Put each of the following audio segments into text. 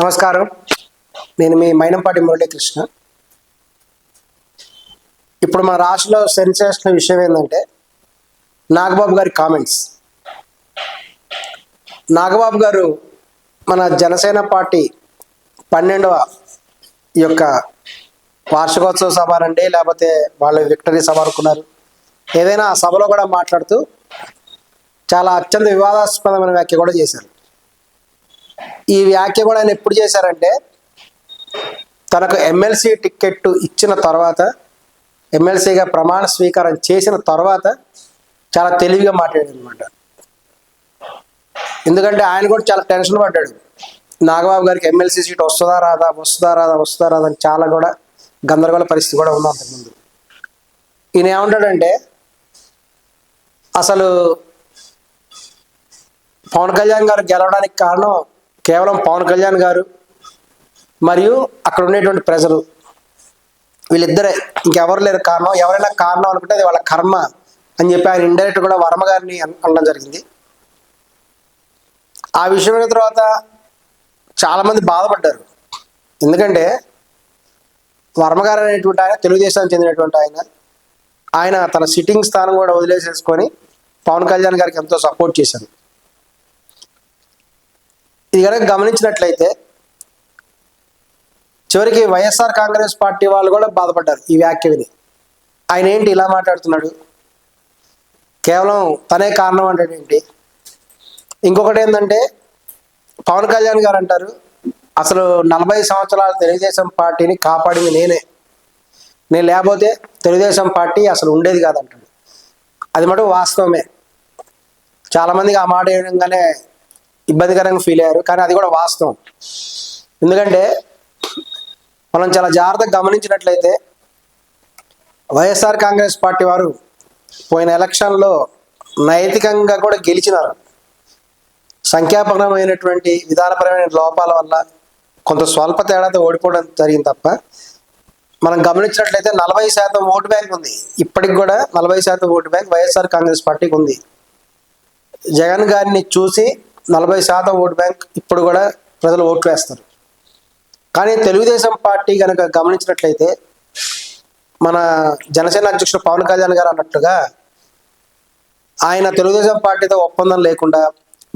నమస్కారం. నేను మీ మైనంపాటి మురళీకృష్ణ. ఇప్పుడు మన రాష్ట్రంలో సెన్సేషనల్ విషయం ఏంటంటే నాగబాబు గారి కామెంట్స్. నాగబాబు గారు మన జనసేన పార్టీ పన్నెండవ యొక్క వార్షికోత్సవ సభ రండి లేకపోతే వాళ్ళు విక్టరీ సభ అనుకున్నారు. ఏదైనా ఆ సభలో కూడా మాట్లాడుతూ చాలా అత్యంత వివాదాస్పదమైన వ్యాఖ్య కూడా చేశారు. ఈ వ్యాఖ్య కూడా ఆయన ఎప్పుడు చేశారంటే తనకు ఎమ్మెల్సీ టికెట్ ఇచ్చిన తర్వాత ఎమ్మెల్సీగా ప్రమాణ స్వీకారం చేసిన తర్వాత చాలా తెలివిగా మాట్లాడాడనమాట ఎందుకంటే ఆయన కూడా చాలా టెన్షన్ పడ్డాడు. నాగబాబు గారికి ఎమ్మెల్సీ సీట్ వస్తుందా రాదా వస్తుందా రాదా వస్తుందా రాదా అని చాలా కూడా గందరగోళ పరిస్థితి కూడా ఉంది అంతకుముందు ఈయన ఏమంటాడంటే అసలు పవన్ కళ్యాణ్ గారు గెలవడానికి కారణం కేవలం పవన్ కళ్యాణ్ గారు మరియు అక్కడ ఉండేటువంటి ప్రజలు. వీళ్ళిద్దరే. ఇంకెవరు లేరు కారణం ఎవరైనా కారణం అనుకుంటే అది వాళ్ళ కర్మ అని చెప్పి ఆయన ఇండైరెక్ట్ కూడా వర్మ గారిని అనడం జరిగింది. ఆ విషయం తర్వాత చాలామంది బాధపడ్డారు. ఎందుకంటే వర్మ గారు అనేటువంటి ఆయన తెలుగుదేశానికి చెందినటువంటి ఆయన. ఆయన తన సిట్టింగ్ స్థానం కూడా వదిలేసేసుకొని పవన్ కళ్యాణ్ గారికి ఎంతో సపోర్ట్ చేశారు. ఇది కనుక గమనించినట్లయితే చివరికి వైఎస్ఆర్ కాంగ్రెస్ పార్టీ వాళ్ళు కూడా బాధపడ్డారు ఈ వ్యాఖ్య విని. ఆయన ఏంటి ఇలా మాట్లాడుతున్నాడు? కేవలం తనే కారణం అంటే ఏంటి? ఇంకొకటి ఏంటంటే పవన్ కళ్యాణ్ గారు అంటారు అసలు నలభై సంవత్సరాల తెలుగుదేశం పార్టీని కాపాడింది నేనే. నేను లేకపోతే తెలుగుదేశం పార్టీ అసలు ఉండేది కాదంటాడు. అది మటుకు వాస్తవమే. చాలామందికి ఆ మాట వేయడంగానే ఇబ్బందికరంగా ఫీల్ అయ్యారు. కానీ అది కూడా వాస్తవం. ఎందుకంటే మనం చాలా జాగ్రత్తగా గమనించినట్లయితే వైఎస్ఆర్ కాంగ్రెస్ పార్టీ వారు పోయిన ఎలక్షన్లో నైతికంగా కూడా గెలిచినారు. సంఖ్యాపరమైనటువంటి విధానపరమైన లోపాల వల్ల కొంత స్వల్ప తేడాతో ఓడిపోవడం జరిగింది తప్ప మనం గమనించినట్లయితే నలభై శాతం ఓటు బ్యాంక్ ఉంది. ఇప్పటికి కూడా నలభై శాతం ఓటు బ్యాంక్ వైఎస్ఆర్ కాంగ్రెస్ పార్టీకి ఉంది. జగన్ గారిని చూసి నలభై శాతం ఓటు బ్యాంక్ ఇప్పుడు కూడా ప్రజలు ఓట్లు వేస్తారు. కానీ తెలుగుదేశం పార్టీ కనుక గమనించినట్లయితే మన జనసేన అధ్యక్షుడు పవన్ కళ్యాణ్ గారు అన్నట్టుగా ఆయన తెలుగుదేశం పార్టీతో ఒప్పందం లేకుండా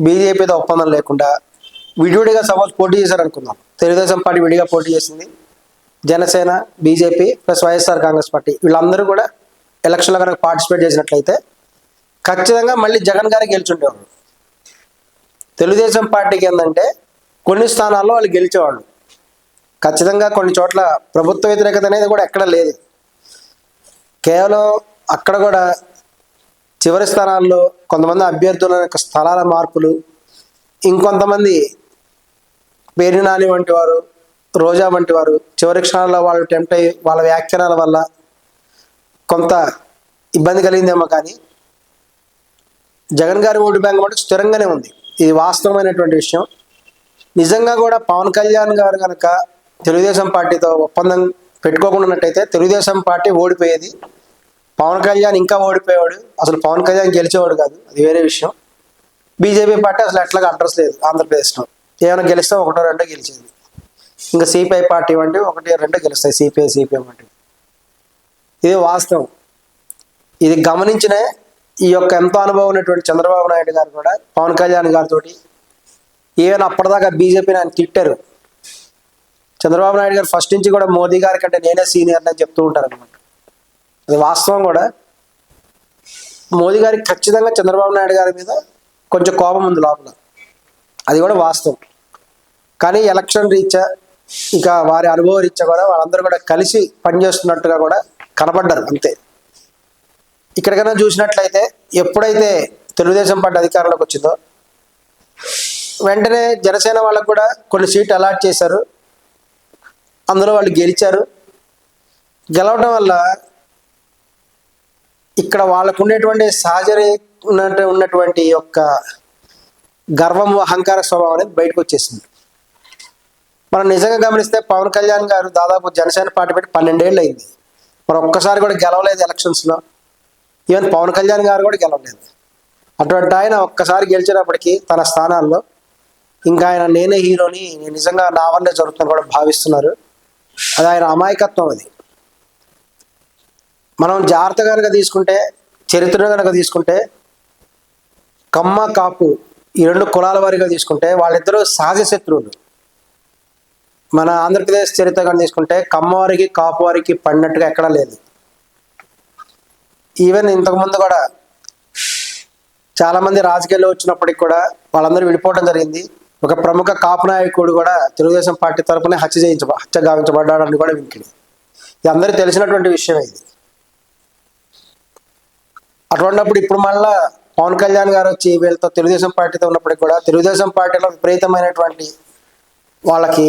బీజేపీతో ఒప్పందం లేకుండా విడివిడిగా సపోజ్ పోటీ చేశారు అనుకుందాం. తెలుగుదేశం పార్టీ విడిగా పోటీ చేసింది Janasena BJP plus YSR Congress party. వీళ్ళందరూ కూడా ఎలక్షన్లో కనుక పార్టిసిపేట్ చేసినట్లయితే ఖచ్చితంగా మళ్ళీ జగన్ గారికి గెలిచుండేవాళ్ళు తెలుగుదేశం పార్టీకి ఏంటంటే కొన్ని స్థానాల్లో వాళ్ళు గెలిచేవాళ్ళు. ఖచ్చితంగా కొన్ని చోట్ల ప్రభుత్వ వ్యతిరేకత అనేది కూడా ఎక్కడ లేదు. కేవలం అక్కడ కూడా చివరి స్థానాల్లో కొంతమంది అభ్యర్థుల యొక్క స్థలాల మార్పులు ఇంకొంతమంది పేరు నాని వంటి వారు రోజా వంటి వారు చివరి క్షణాల్లో వాళ్ళు టెంప్ట్ అయ్యి వాళ్ళ వ్యాఖ్యానాల వల్ల కొంత ఇబ్బంది కలిగిందేమో కానీ జగన్ గారి ఓటు బ్యాంక్ మటుకు స్థిరంగానే ఉంది. ఇది వాస్తవమైనటువంటి విషయం. నిజంగా కూడా పవన్ కళ్యాణ్ గారు కనుక తెలుగుదేశం పార్టీతో ఒప్పందం పెట్టుకోకుండానట్టయితే తెలుగుదేశం పార్టీ ఓడిపోయేది. పవన్ కళ్యాణ్ ఇంకా ఓడిపోయేవాడు. అసలు పవన్ కళ్యాణ్ గెలిచేవాడు కాదు. అది వేరే విషయం. బీజేపీ పార్టీ అసలు ఎట్లాగా అడ్రస్ లేదు ఆంధ్రప్రదేశ్లో. ఏమైనా గెలిస్తే ఒకటో రెండో గెలిచేది. ఇంకా సిపిఐ పార్టీ వంటి ఒకటి రెండో గెలుస్తాయి. సిపిఐ సిపిఐ వంటివి. ఇది వాస్తవం. ఇది గమనించిన ఈ యొక్క ఎంతో అనుభవం ఉన్నటువంటి చంద్రబాబు నాయుడు గారు కూడా పవన్ కళ్యాణ్ గారితో ఈవెన్ అప్పటిదాకా బీజేపీని ఆయన తిట్టారు. చంద్రబాబు నాయుడు గారు ఫస్ట్ నుంచి కూడా మోదీ గారి కంటే నేనే సీనియర్ అని చెప్తూ ఉంటారు అనమాట అది వాస్తవం కూడా. మోదీ గారికి ఖచ్చితంగా చంద్రబాబు నాయుడు గారి మీద కొంచెం కోపం ఉంది లోపల. అది కూడా వాస్తవం. కానీ ఎలక్షన్ రీత్యా ఇక వారి అనుభవ రీత్యా కూడా వాళ్ళందరూ కూడా కలిసి పనిచేస్తున్నట్టుగా కూడా కనపడ్డారు అంతే. ఇక్కడికైనా చూసినట్లయితే ఎప్పుడైతే తెలుగుదేశం పార్టీ అధికారంలోకి వచ్చిందో వెంటనే జనసేన వాళ్ళకు కూడా కొన్ని సీట్లు అలాట్ చేశారు. అందులో వాళ్ళు గెలిచారు. గెలవడం వల్ల ఇక్కడ వాళ్ళకు ఉండేటువంటి సహజరి ఉన్నట్టు ఉన్నటువంటి యొక్క గర్వం అహంకార స్వభావం అనేది బయటకు వచ్చేసింది. మనం నిజంగా గమనిస్తే పవన్ కళ్యాణ్ గారు దాదాపు జనసేన పార్టీ పెట్టి పన్నెండేళ్ళు అయింది. మరి ఒక్కసారి కూడా గెలవలేదు ఎలక్షన్స్లో. ఈవెన్ పవన్ కళ్యాణ్ గారు కూడా గెలవలేదు. అటువంటి ఆయన ఒక్కసారి గెలిచినప్పటికీ తన స్థానాల్లో ఇంకా ఆయన నేనే హీరోని నిజంగా నా వల్లే జరుగుతుందని కూడా భావిస్తున్నారు. అది ఆయన అమాయకత్వం అది. మనం జాగ్రత్త కనుక తీసుకుంటే చరిత్రను కనుక తీసుకుంటే కమ్మ కాపు ఈ రెండు కులాల వారిగా తీసుకుంటే వాళ్ళిద్దరూ సహజ శత్రువులు. మన ఆంధ్రప్రదేశ్ చరిత్ర కనుక తీసుకుంటే కమ్మవారికి కాపు వారికి పడినట్టుగా ఎక్కడా లేదు. ఈవెన్ ఇంతకుముందు కూడా చాలా మంది రాజకీయాల్లో వచ్చినప్పటికి కూడా వాళ్ళందరూ విడిపోవడం జరిగింది. ఒక ప్రముఖ కాపు నాయకుడు కూడా తెలుగుదేశం పార్టీ తరపునే హత్య చేయించ హత్య గావించబడ్డాడని కూడా వింటుంది ఇది అందరూ తెలిసినటువంటి విషయమే ఇది. అటువంటిప్పుడు ఇప్పుడు మళ్ళా పవన్ కళ్యాణ్ గారు వచ్చి వీళ్ళతో తెలుగుదేశం పార్టీతో ఉన్నప్పటికీ కూడా తెలుగుదేశం పార్టీలో విపరీతమైనటువంటి వాళ్ళకి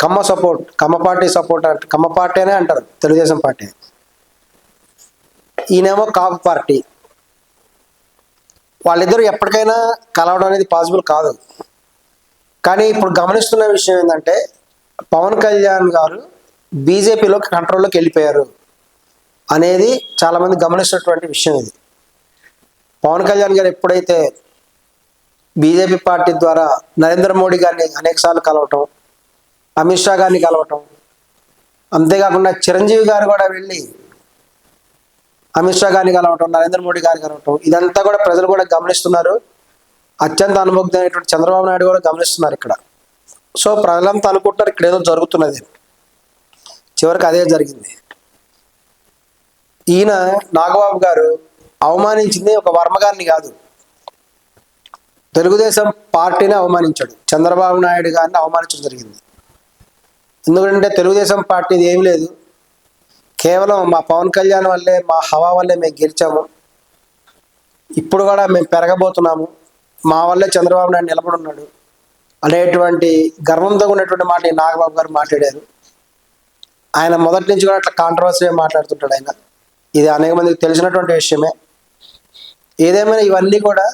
Kamma support Kamma party support అంటే కమ్మ పార్టీ అనే అంటారు తెలుగుదేశం పార్టీ. ఈయనేమో కాపు పార్టీ. వాళ్ళిద్దరూ ఎప్పటికైనా కలవడం అనేది పాసిబుల్ కాదు. కానీ ఇప్పుడు గమనిస్తున్న విషయం ఏంటంటే పవన్ కళ్యాణ్ గారు బీజేపీలో కంట్రోల్లోకి వెళ్ళిపోయారు అనేది చాలామంది గమనిస్తున్నటువంటి విషయం ఇది. పవన్ కళ్యాణ్ గారు ఎప్పుడైతే బీజేపీ పార్టీ ద్వారా నరేంద్ర మోడీ గారిని అనేకసార్లు కలవటం అమిత్ షా గారిని కలవటం అంతేకాకుండా చిరంజీవి గారు కూడా వెళ్ళి అమిత్ షా గారిని కలవటం నరేంద్ర మోడీ గారిని కలవటం ఇదంతా కూడా ప్రజలు కూడా గమనిస్తున్నారు. అత్యంత అనుభవజ్ఞమైనటువంటి చంద్రబాబు నాయుడు కూడా గమనిస్తున్నారు ఇక్కడ. సో ప్రజలంతా అనుకుంటున్నారు ఇక్కడ ఏదో జరుగుతున్నది. చివరికి అదే జరిగింది. ఈయన నాగబాబు గారు అవమానించింది ఒక వర్మ గారిని కాదు. తెలుగుదేశం పార్టీని అవమానించాడు. చంద్రబాబు నాయుడు గారిని అవమానించడం జరిగింది. ఎందుకంటే తెలుగుదేశం పార్టీది ఏమీ లేదు. కేవలం మా పవన్ కళ్యాణ్ వల్లే మా హవా వల్లే మేము గెలిచాము. ఇప్పుడు కూడా మేము పెరగబోతున్నాము. మా వల్లే చంద్రబాబు నాయుడు నిలబడి ఉన్నాడు. అనేటువంటి గర్వంతో ఉన్నటువంటి మాట నాగబాబు గారు మాట్లాడారు. ఆయన మొదటి నుంచి కూడా అట్లా కాంట్రవర్సీ మాట్లాడుతుంటాడు ఆయన. ఇది అనేక మందికి తెలిసినటువంటి విషయమే. ఏదేమైనా ఇవన్నీ కూడా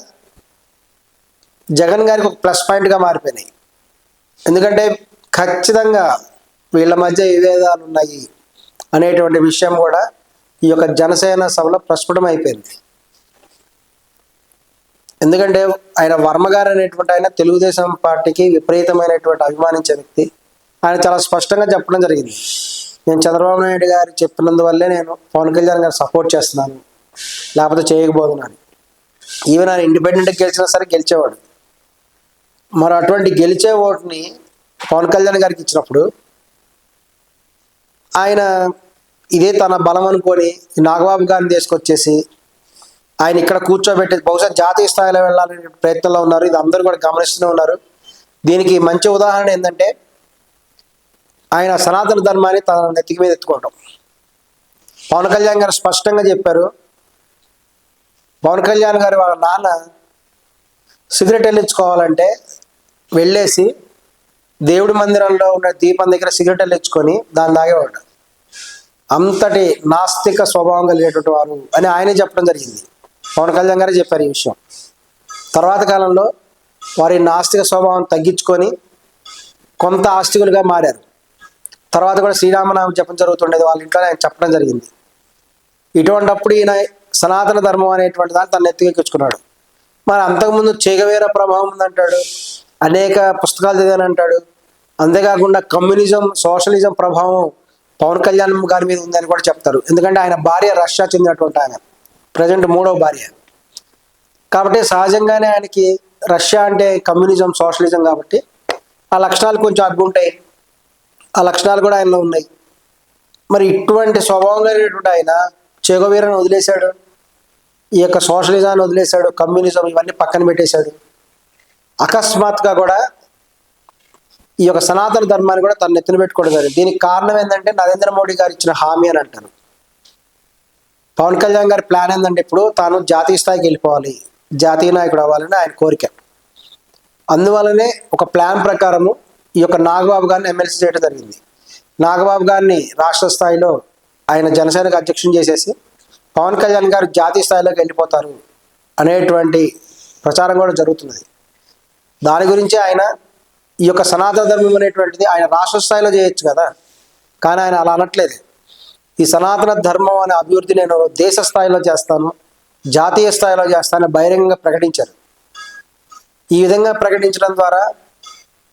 జగన్ గారికి ఒక ప్లస్ పాయింట్గా మారిపోయినాయి. ఎందుకంటే ఖచ్చితంగా వీళ్ళ మధ్య విభేదాలు ఉన్నాయి. అనేటువంటి విషయం కూడా ఈ యొక్క జనసేన సభలో ప్రస్ఫుటం అయిపోయింది. ఎందుకంటే ఆయన వర్మగారు అనేటువంటి ఆయన తెలుగుదేశం పార్టీకి విపరీతమైనటువంటి అభిమానించే వ్యక్తి. ఆయన చాలా స్పష్టంగా చెప్పడం జరిగింది. నేను చంద్రబాబు నాయుడు గారు చెప్పినందువల్లే నేను పవన్ కళ్యాణ్ గారు సపోర్ట్ చేస్తున్నాను. లేకపోతే చేయకపోతున్నాను ఈవెన్ ఆయన ఇండిపెండెంట్గా గెలిచినా సరే గెలిచేవాడు. మరి అటువంటి గెలిచే ఓటుని పవన్ కళ్యాణ్ గారికి ఇచ్చినప్పుడు ఆయన ఇదే తన బలం అనుకొని నాగబాబు గారిని తీసుకొచ్చేసి ఆయన ఇక్కడ కూర్చోబెట్టి బహుశా జాతీయ స్థాయిలో వెళ్ళాలనే ప్రయత్నంలో ఉన్నారు. ఇది అందరూ కూడా గమనిస్తూనే ఉన్నారు. దీనికి మంచి ఉదాహరణ ఏంటంటే ఆయన సనాతన ధర్మాన్ని తన నెత్తికి మీద ఎత్తుకోవటం పవన్ కళ్యాణ్ గారు స్పష్టంగా చెప్పారు. పవన్ కళ్యాణ్ గారు వాళ్ళ నాన్న సిగరెట్ వెళ్ళించుకోవాలంటే వెళ్ళేసి దేవుడి మందిరంలో ఉన్న దీపం దగ్గర సిగరెట్ వెళ్ళించుకొని దాన్ని తాగేవాడు. అంతటి నాస్తిక స్వభావం కలిగేటువంటి వారు అని ఆయనే చెప్పడం జరిగింది. పవన్ కళ్యాణ్ గారే చెప్పారు ఈ విషయం. తర్వాత కాలంలో వారి నాస్తిక స్వభావం తగ్గించుకొని కొంత ఆస్తికులుగా మారారు. తర్వాత కూడా శ్రీరామనామం జపం జరుగుతుండేది వాళ్ళ ఇంట్లో ఆయన చెప్పడం జరిగింది. ఇటువంటప్పుడు ఈయన సనాతన ధర్మం అనేటువంటి దాన్ని తన ఎత్తుకెక్కించుకున్నాడు మరి అంతకుముందు చేగవేర ప్రభావం ఉందంటాడు అనేక పుస్తకాలు చదివానంటాడు. అంతేకాకుండా కమ్యూనిజం సోషలిజం ప్రభావం పవన్ కళ్యాణ్ గారి మీద ఉందని కూడా చెప్తారు. ఎందుకంటే ఆయన భార్య రష్యా చెందినటువంటి ఆయన. ప్రజెంట్ మూడవ భార్య. కాబట్టి సహజంగానే ఆయనకి రష్యా అంటే కమ్యూనిజం సోషలిజం కాబట్టి ఆ లక్షణాలు కొంచెం అగ్గు ఉంటాయి. ఆ లక్షణాలు కూడా ఆయనలో ఉన్నాయి. మరి ఇటువంటి స్వభావం కలిగినటువంటి ఆయన చెగోవీరను వదిలేశాడు. ఈ యొక్క సోషలిజాన్ని వదిలేశాడు కమ్యూనిజం ఇవన్నీ పక్కన పెట్టేశాడు. అకస్మాత్గా కూడా ఈ యొక్క సనాతన ధర్మాన్ని కూడా తను నెత్తిన పెట్టుకోవడం జరిగింది. దీనికి కారణం ఏంటంటే నరేంద్ర మోడీ గారు ఇచ్చిన హామీ అని అంటారు. పవన్ కళ్యాణ్ గారి ప్లాన్ ఏంటంటే ఇప్పుడు తాను జాతీయ స్థాయికి వెళ్ళిపోవాలి. జాతీయ నాయకుడు అవ్వాలని ఆయన కోరిక. అందువల్లనే ఒక ప్లాన్ ప్రకారము ఈ యొక్క నాగబాబు గారిని ఎమ్మెల్సీ చేయడం జరిగింది. నాగబాబు గారిని రాష్ట్ర స్థాయిలో ఆయన జనసేనకు అధ్యక్షం చేసేసి పవన్ కళ్యాణ్ గారు జాతీయ స్థాయిలోకి వెళ్ళిపోతారు అనేటువంటి ప్రచారం కూడా జరుగుతున్నది. దాని గురించి ఆయన ఈ యొక్క సనాతన ధర్మం అనేటువంటిది ఆయన రాష్ట్ర స్థాయిలో చేయొచ్చు కదా. కానీ ఆయన అలా అనట్లేదు. ఈ సనాతన ధర్మం అనే అభివృద్ధి నేను దేశ స్థాయిలో చేస్తాను జాతీయ స్థాయిలో చేస్తానని బహిరంగంగా ప్రకటించారు. ఈ విధంగా ప్రకటించడం ద్వారా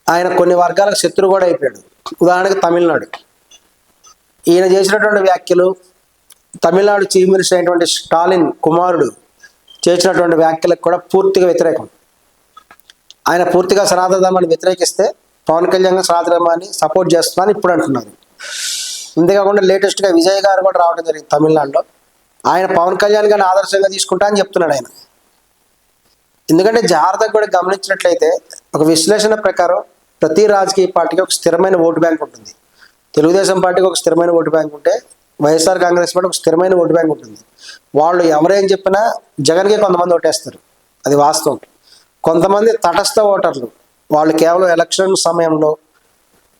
ఆయన కొన్ని వర్గాలకు శత్రు కూడా అయిపోయాడు. ఉదాహరణకు తమిళనాడు. ఈయన చేసినటువంటి వ్యాఖ్యలు తమిళనాడు చీఫ్ మినిస్టర్ అయినటువంటి స్టాలిన్ కుమారుడు చేసినటువంటి వ్యాఖ్యలకు కూడా పూర్తిగా వ్యతిరేకం. ఆయన పూర్తిగా సనాతన ధర్మాన్ని వ్యతిరేకిస్తే పవన్ కళ్యాణ్ సనాతన ధర్మాన్ని సపోర్ట్ చేస్తున్నారని ఇప్పుడు అంటున్నారు. ఇంతేకాకుండా లేటెస్ట్గా విజయ్ గారు కూడా రావడం జరిగింది తమిళనాడులో. ఆయన పవన్ కళ్యాణ్ గారిని ఆదర్శంగా తీసుకుంటా అని చెప్తున్నాడు ఆయన. ఎందుకంటే జాగ్రత్తగా కూడా గమనించినట్లయితే ఒక విశ్లేషణ ప్రకారం ప్రతి రాజకీయ పార్టీకి ఒక స్థిరమైన ఓటు బ్యాంక్ ఉంటుంది. తెలుగుదేశం పార్టీకి ఒక స్థిరమైన ఓటు బ్యాంక్ ఉంటే వైఎస్ఆర్ కాంగ్రెస్ పార్టీ ఒక స్థిరమైన ఓటు బ్యాంక్ ఉంటుంది. వాళ్ళు ఎవరేం చెప్పినా జగన్కే కొంతమంది ఓటేస్తారు. అది వాస్తవం. కొంతమంది తటస్థ ఓటర్లు. వాళ్ళు కేవలం ఎలక్షన్ సమయంలో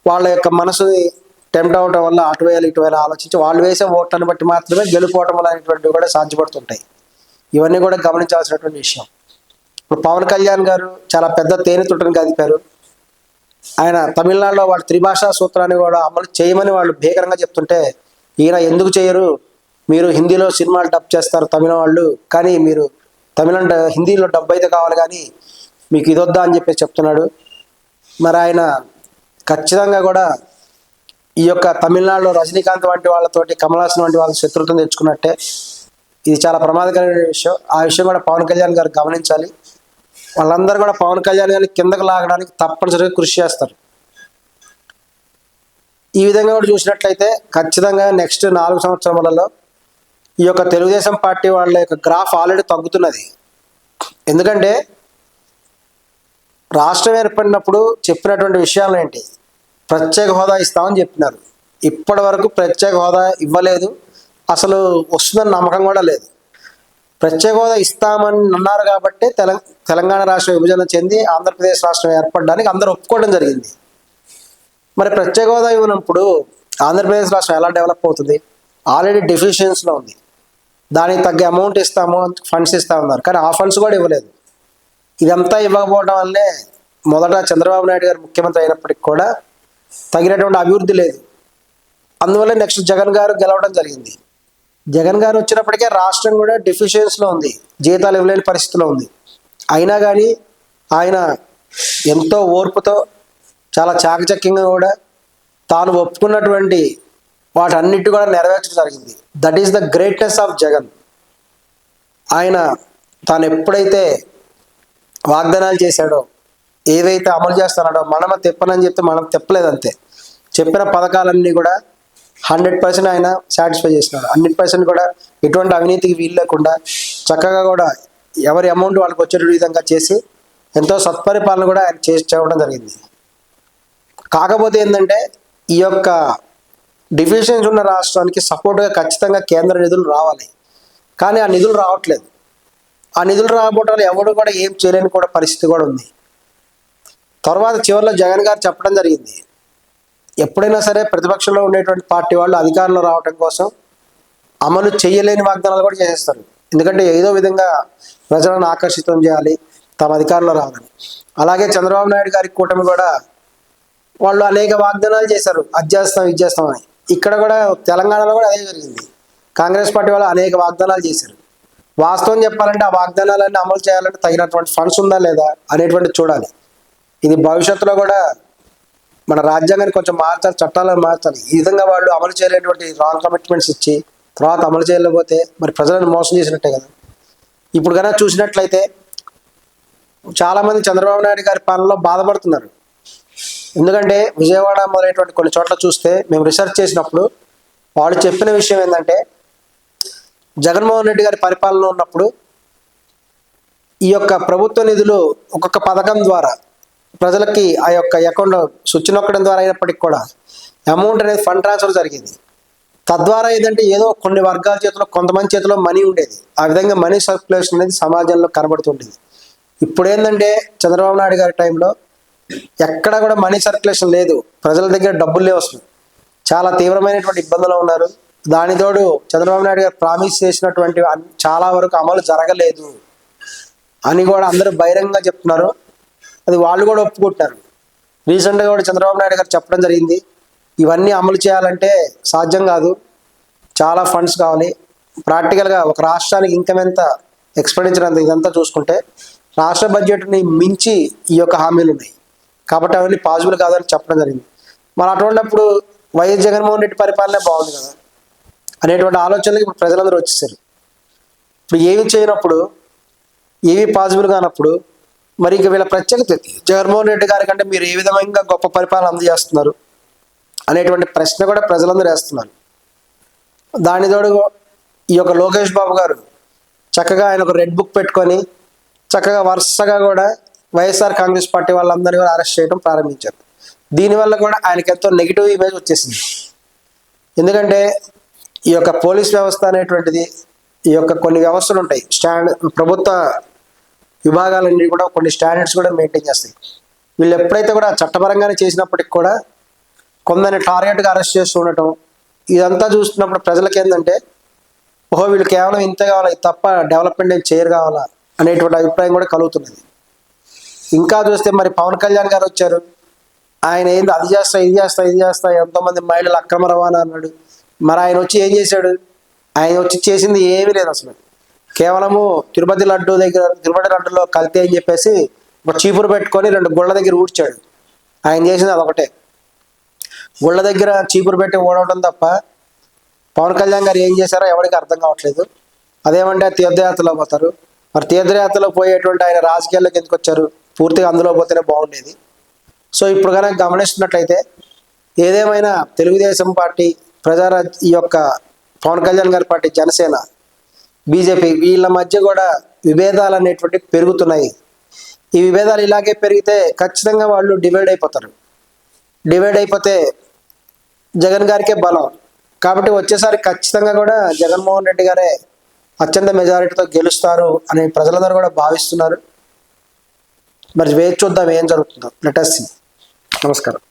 వాళ్ళ యొక్క మనసుని టెంప్ట్ అవటం వల్ల అటు వేయాలి ఇటు వేయాలి ఆలోచించి వాళ్ళు వేసే ఓట్లను బట్టి మాత్రమే గెలుపోవటం అనేటువంటివి కూడా సాధ్యపడుతుంటాయి. ఇవన్నీ కూడా గమనించాల్సినటువంటి విషయం. ఇప్పుడు పవన్ కళ్యాణ్ గారు చాలా పెద్ద తేనెతుట్టని కదిపారు ఆయన తమిళనాడులో వాళ్ళ త్రిభాషా సూత్రాన్ని కూడా అమలు చేయమని వాళ్ళు భీకరంగా చెప్తుంటే ఈయన ఎందుకు చేయరు? మీరు హిందీలో సినిమాలు డబ్ చేస్తారు తమిళ వాళ్ళు కానీ మీరు తమిళ హిందీలో డబ్ అయితే కావాలి కానీ మీకు ఇదొద్దా అని చెప్పి చెప్తున్నాడు. మరి ఆయన ఖచ్చితంగా కూడా ఈ యొక్క తమిళనాడులో రజనీకాంత్ వంటి వాళ్ళతోటి కమల్ హాసన్ వంటి వాళ్ళ శత్రుత్వం తెచ్చుకున్నట్టే ఇది చాలా ప్రమాదకరమైన విషయం. ఆ విషయం కూడా పవన్ కళ్యాణ్ గారు గమనించాలి. వాళ్ళందరూ కూడా పవన్ కళ్యాణ్ గారిని కిందకు లాగడానికి తప్పనిసరిగా కృషి చేస్తారు. ఈ విధంగా కూడా చూసినట్లయితే ఖచ్చితంగా నెక్స్ట్ నాలుగు సంవత్సరాలలో ఈ యొక్క తెలుగుదేశం పార్టీ వాళ్ళ యొక్క గ్రాఫ్ ఆల్రెడీ తగ్గుతున్నది. ఎందుకంటే రాష్ట్రం ఏర్పడినప్పుడు చెప్పినటువంటి విషయాలు ఏంటి? ప్రత్యేక హోదా ఇస్తామని చెప్పినారు. ఇప్పటి వరకు ప్రత్యేక హోదా ఇవ్వలేదు. అసలు వస్తుందని నమ్మకం కూడా లేదు. ప్రత్యేక హోదా ఇస్తామని అన్నారు కాబట్టి తెలంగాణ తెలంగాణ రాష్ట్రం విభజన చెంది ఆంధ్రప్రదేశ్ రాష్ట్రం ఏర్పడడానికి అందరూ ఒప్పుకోవడం జరిగింది. మరి ప్రత్యేక హోదా ఇవ్వనప్పుడు ఆంధ్రప్రదేశ్ రాష్ట్రం ఎలా డెవలప్ అవుతుంది? ఆల్రెడీ డెఫిషియన్స్లో ఉంది. దానికి తగ్గ అమౌంట్ ఇస్తాము ఫండ్స్ ఇస్తా ఉన్నారు కానీ ఆ ఫండ్స్ కూడా ఇవ్వలేదు. ఇదంతా ఇవ్వకపోవడం వల్లే మొదట చంద్రబాబు నాయుడు గారు ముఖ్యమంత్రి అయినప్పటికి కూడా తగినటువంటి అభివృద్ధి లేదు. అందువల్ల నెక్స్ట్ జగన్ గారు గెలవడం జరిగింది. జగన్ గారు వచ్చినప్పటికే రాష్ట్రం కూడా డిఫిషియన్స్లో ఉంది జీతాలు ఇవ్వలేని పరిస్థితిలో ఉంది. అయినా కానీ ఆయన ఎంతో ఓర్పుతో చాలా చాకచక్యంగా కూడా తాను ఒప్పుకున్నటువంటి వాటన్నిటి కూడా నెరవేర్చడం జరిగింది. That is the greatness of Jagan ఆయన తాను ఎప్పుడైతే వాగ్దానాలు చేశాడో ఏవైతే అమలు చేస్తున్నాడో మనమ తెప్పనని చెప్తే మనం తెప్పలేదు అంతే. చెప్పిన పథకాలన్నీ కూడా హండ్రెడ్ పర్సెంట్ ఆయన సాటిస్ఫై చేసినాడు హండ్రెడ్ పర్సెంట్ కూడా ఎటువంటి అవినీతికి వీలు లేకుండా చక్కగా కూడా ఎవరి అమౌంట్ వాళ్ళకి వచ్చే విధంగా చేసి ఎంతో సత్పరిపాలన కూడా ఆయన చేసి చేయడం జరిగింది. కాకపోతే ఏంటంటే ఈ యొక్క డిఫిషియన్స్ ఉన్న రాష్ట్రానికి సపోర్ట్గా ఖచ్చితంగా కేంద్ర నిధులు రావాలి. కానీ ఆ నిధులు రావట్లేదు. ఆ నిధులు రాబోటాలు ఎవడు కూడా ఏం చేయలేని కూడా పరిస్థితి కూడా ఉంది. తర్వాత చివరిలో జగన్ గారు చెప్పడం జరిగింది. ఎప్పుడైనా సరే ప్రతిపక్షంలో ఉండేటువంటి పార్టీ వాళ్ళు అధికారంలో రావటం కోసం అమలు చేయలేని వాగ్దానాలు కూడా చేసేస్తారు. ఎందుకంటే ఏదో విధంగా ప్రజలను ఆకర్షితం చేయాలి తమ అధికారంలో రావాలని అలాగే చంద్రబాబు నాయుడు గారి కూటమి కూడా వాళ్ళు అనేక వాగ్దానాలు చేశారు. అది చేస్తాం ఇది చేస్తామని ఇక్కడ కూడా తెలంగాణలో కూడా అదే జరిగింది. కాంగ్రెస్ పార్టీ వాళ్ళు అనేక వాగ్దానాలు చేశారు. వాస్తవం చెప్పాలంటే ఆ వాగ్దానాలన్నీ అమలు చేయాలంటే తగినటువంటి ఫండ్స్ ఉందా లేదా అనేటువంటి చూడాలి. ఇది భవిష్యత్తులో కూడా మన రాజ్యాంగాన్ని కొంచెం మార్చాలి చట్టాలను మార్చాలి. ఈ విధంగా వాళ్ళు అమలు చేయలేనటువంటి రాంగ్ కమిట్మెంట్స్ ఇచ్చి తర్వాత అమలు చేయలేకపోతే మరి ప్రజలను మోసం చేసినట్టే కదా. ఇప్పుడు కనుక చూసినట్లయితే చాలామంది చంద్రబాబు నాయుడు గారి పాలనలో బాధపడుతున్నారు. ఎందుకంటే విజయవాడ మొదలైనటువంటి కొన్ని చోట్ల చూస్తే మేము రీసెర్చ్ చేసినప్పుడు వాళ్ళు చెప్పిన విషయం ఏంటంటే జగన్మోహన్ రెడ్డి గారి పరిపాలన ఉన్నప్పుడు ఈ యొక్క ప్రభుత్వ నిధులు ఒక్కొక్క పథకం ద్వారా ప్రజలకి ఆ యొక్క అకౌంట్లో స్విచ్ నొక్కడం ద్వారా అయినప్పటికీ కూడా అమౌంట్ అనేది ఫండ్ ట్రాన్స్ఫర్ జరిగింది. తద్వారా ఏంటంటే ఏదో కొన్ని వర్గాల చేతిలో కొంతమంది చేతిలో మనీ ఉండేది. ఆ విధంగా మనీ సర్క్యులేషన్ అనేది సమాజంలో కనబడుతుండేది. ఇప్పుడు ఏంటంటే చంద్రబాబు నాయుడు గారి టైంలో ఎక్కడ కూడా మనీ సర్క్యులేషన్ లేదు. ప్రజల దగ్గర డబ్బులు వస్తుంది చాలా తీవ్రమైనటువంటి ఇబ్బందులు ఉన్నారు. దాని తోడు చంద్రబాబు నాయుడు గారు ప్రామిస్ చేసినటువంటి చాలా వరకు అమలు జరగలేదు అని కూడా అందరూ బహిరంగంగా చెప్తున్నారు. అది వాళ్ళు కూడా ఒప్పుకుంటున్నారు రీసెంట్గా కూడా చంద్రబాబు నాయుడు గారు చెప్పడం జరిగింది. ఇవన్నీ అమలు చేయాలంటే సాధ్యం కాదు. చాలా ఫండ్స్ కావాలి. ప్రాక్టికల్గా ఒక రాష్ట్రానికి ఇన్కమ్ ఎంత ఎక్స్పెండిచర్ అంత ఇదంతా చూసుకుంటే రాష్ట్ర బడ్జెట్ని మించి ఈ యొక్క హామీలు ఉన్నాయి. కాబట్టి అవన్నీ పాజిబుల్ కాదని చెప్పడం జరిగింది. మరి అటువంటిప్పుడు వైఎస్ జగన్మోహన్ రెడ్డి పరిపాలనే బాగుంది కదా. అనేటువంటి ఆలోచనలకు ఇప్పుడు ప్రజలందరూ వచ్చేసారు. ఇప్పుడు ఏమి చేయనప్పుడు ఏవి పాజిబుల్ కానప్పుడు మరి ఇక వీళ్ళ ప్రత్యేకత జగన్మోహన్ రెడ్డి గారి కంటే మీరు ఏ విధంగా గొప్ప పరిపాలన అందజేస్తున్నారు అనేటువంటి ప్రశ్న కూడా ప్రజలందరూ వేస్తున్నారు. దాని తోడు ఈ యొక్క లోకేష్ బాబు గారు చక్కగా ఆయన ఒక రెడ్ బుక్ పెట్టుకొని చక్కగా వరుసగా కూడా వైఎస్ఆర్ కాంగ్రెస్ పార్టీ వాళ్ళందరినీ కూడా అరెస్ట్ చేయడం ప్రారంభించారు. దీనివల్ల కూడా ఆయనకి ఎంతో నెగిటివ్ ఇమేజ్ వచ్చేసింది. ఎందుకంటే ఈ యొక్క పోలీస్ వ్యవస్థ అనేటువంటిది ఈ యొక్క కొన్ని వ్యవస్థలు ఉంటాయి. స్టాండ్ ప్రభుత్వ విభాగాలన్నీ కూడా కొన్ని స్టాండర్డ్స్ కూడా మెయింటైన్ చేస్తాయి. వీళ్ళు ఎప్పుడైతే కూడా చట్టపరంగానే చేసినప్పటికి కూడా కొందరిని టార్గెట్గా అరెస్ట్ చేస్తూ ఉండటం ఇదంతా చూస్తున్నప్పుడు ప్రజలకి ఏంటంటే ఓహో వీళ్ళు కేవలం ఇంత కావాలా తప్ప డెవలప్మెంట్ ఏం చేయరు కావాలా అనేటువంటి అభిప్రాయం కూడా కలుగుతున్నది. ఇంకా చూస్తే మరి పవన్ కళ్యాణ్ గారు వచ్చారు. ఆయన ఏంది అది చేస్తా ఇది చేస్తా ఇది చేస్తా ఎంతోమంది మహిళలు అక్రమ రవాణా అన్నాడు. మరి ఆయన వచ్చి ఏం చేశాడు? ఆయన వచ్చి చేసింది ఏమీ లేదు అసలు. కేవలము తిరుపతి లడ్డు దగ్గర తిరుపతి లడ్డులో కల్తీ అని చెప్పేసి ఒక చీపురు పెట్టుకొని రెండు గుళ్ళ దగ్గర ఊడ్చాడు. ఆయన చేసింది అదొకటే. గుళ్ళ దగ్గర చీపురు పెట్టి ఓడవడం తప్ప పవన్ కళ్యాణ్ గారు ఏం చేశారో ఎవరికి అర్థం కావట్లేదు. అదేమంటే తీర్థయాత్రలో పోతారు. మరి తీర్థయాత్రలో పోయేటువంటి ఆయన రాజకీయాల్లోకి ఎందుకు వచ్చారు? పూర్తిగా అందులో పోతేనే బాగుండేది. సో ఇప్పుడు కనుక గమనిస్తున్నట్లయితే ఏదేమైనా తెలుగుదేశం పార్టీ ప్రజారాజ్ ఈ యొక్క పవన్ కళ్యాణ్ గారి పార్టీ జనసేన బీజేపీ వీళ్ళ మధ్య కూడా విభేదాలు అనేటువంటి పెరుగుతున్నాయి. ఈ విభేదాలు ఇలాగే పెరిగితే ఖచ్చితంగా వాళ్ళు డివైడ్ అయిపోతారు. డివైడ్ అయిపోతే జగన్ గారికే బలం. కాబట్టి వచ్చేసారి ఖచ్చితంగా కూడా జగన్మోహన్ రెడ్డి గారే అత్యంత మెజారిటీతో గెలుస్తారు అని ప్రజలందరూ కూడా భావిస్తున్నారు. మరి వేచి చూద్దాం ఏం జరుగుతుందో. లెటర్స్ నమస్కారం.